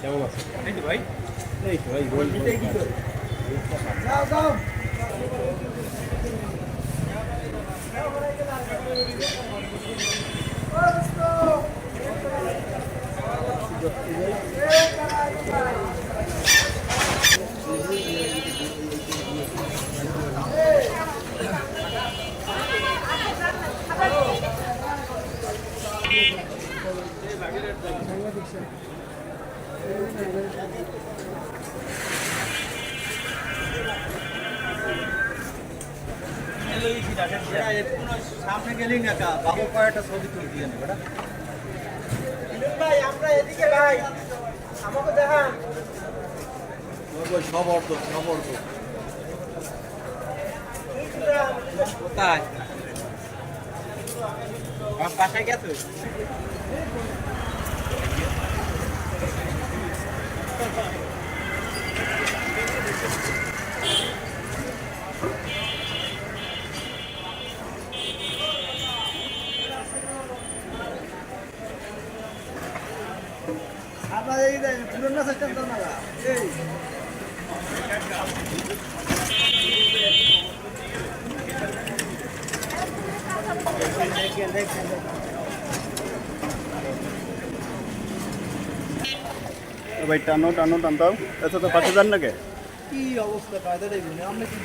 কেমন আছে এই তো ভাই এই তো ভাই গোল সামনে গেলেই না বাবু কয়েকটা ছবি তুলে দিয়ে নেবে ভাই আমরা এদিকে ভাই আমাকে দেখান কোথায় আমার বাসায় গেছো আপনার এই পুরোনো সিস্টেম তো না এই দেখেন দেখেন ভাই টানো টানো টানতাম। আচ্ছা তো পাশে যান না কে অবস্থা? কায়দা দেখুন আমরা কি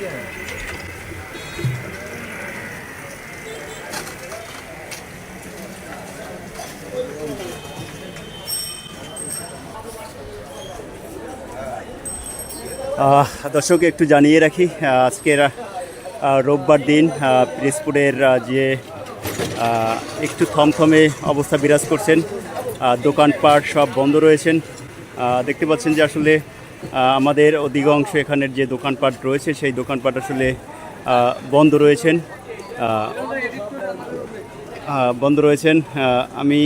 দর্শক একটু জানিয়ে রাখি আজকের রোববার দিন পিরিজপুরের যে একটু থমথমে অবস্থা বিরাজ করছেন দোকানপাট সব বন্ধ রয়েছেন। দেখতে পাচ্ছেন যে আসলে আমাদের অধিকাংশ এখানের যে দোকানপাট রয়েছে, সেই দোকানপাট আসলে বন্ধ রয়েছেন। বন্ধ রয়েছেন। আমি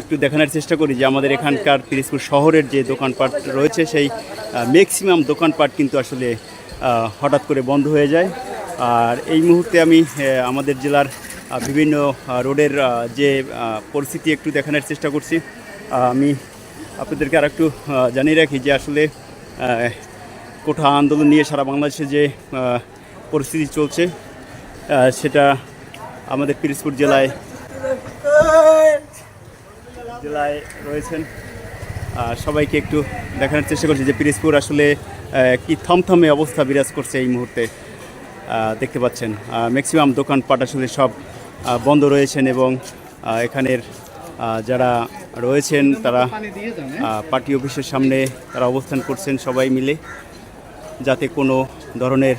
একটু দেখানোর চেষ্টা করি যে আমাদের এখানকার পিরিজপুর শহরের যে দোকানপাট রয়েছে, সেই ম্যাক্সিমাম দোকানপাট কিন্তু আসলে হঠাৎ করে বন্ধ হয়ে যায়। আর এই মুহূর্তে আমি আমাদের জেলার বিভিন্ন রোডের যে পরিস্থিতি একটু দেখানোর চেষ্টা করছি। আমি আপনাদেরকে আর একটু জানিয়ে রাখি যে আসলে কোঠা আন্দোলন নিয়ে সারা বাংলাদেশে যে পরিস্থিতি চলছে সেটা আমাদের পিরিজপুর জেলায় জেলায় রয়েছেন। সবাইকে একটু দেখানোর চেষ্টা করছি যে পিরিজপুর আসলে কি থমথমে অবস্থা বিরাজ করছে এই মুহূর্তে দেখতে পাচ্ছেন। ম্যাক্সিমাম দোকানপাট আসলে সব বন্ধ রয়েছেন এবং এখানের যারা রয়েছেন তারা পার্টি অফিসের সামনে তারা অবস্থান করছেন সবাই মিলে যাতে কোনো ধরনের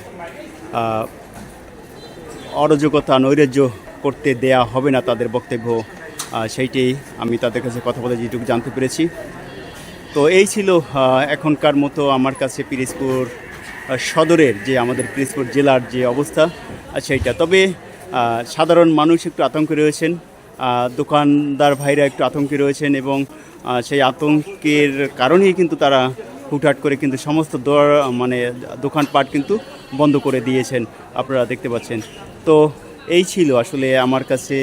অরাজকতা নৈরাজ্য করতে দেয়া হবে না তাদের বক্তব্য সেইটাই আমি তাদের কাছে কথা বলে যেটুকু জানতে পেরেছি। তো এই ছিল এখনকার মতো আমার কাছে পিরিজপুর সদরের যে আমাদের পিরিজপুর জেলার যে অবস্থা সেইটা। তবে সাধারণ মানুষ একটু আতঙ্কে রয়েছেন। দোকানদার ভাইরা একটু আতঙ্কে রয়েছেন এবং সেই আতঙ্কের কারণেই কিন্তু তারা হুটহাট করে কিন্তু সমস্ত দর মানে দোকানপাট কিন্তু বন্ধ করে দিয়েছেন। আপনারা দেখতে পাচ্ছেন। তো এই ছিল আসলে আমার কাছে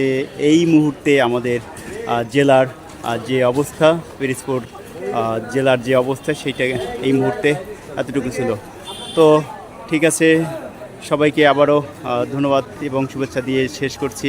এই মুহূর্তে আমাদের জেলার যে অবস্থা পিরিজপুর আহ, জেলার যে অবস্থা সেইটা এই মুহূর্তে এতটুকু ছিল। তো ঠিক আছে সবাইকে আবারও ধন্যবাদ এবং শুভেচ্ছা দিয়ে শেষ করছি।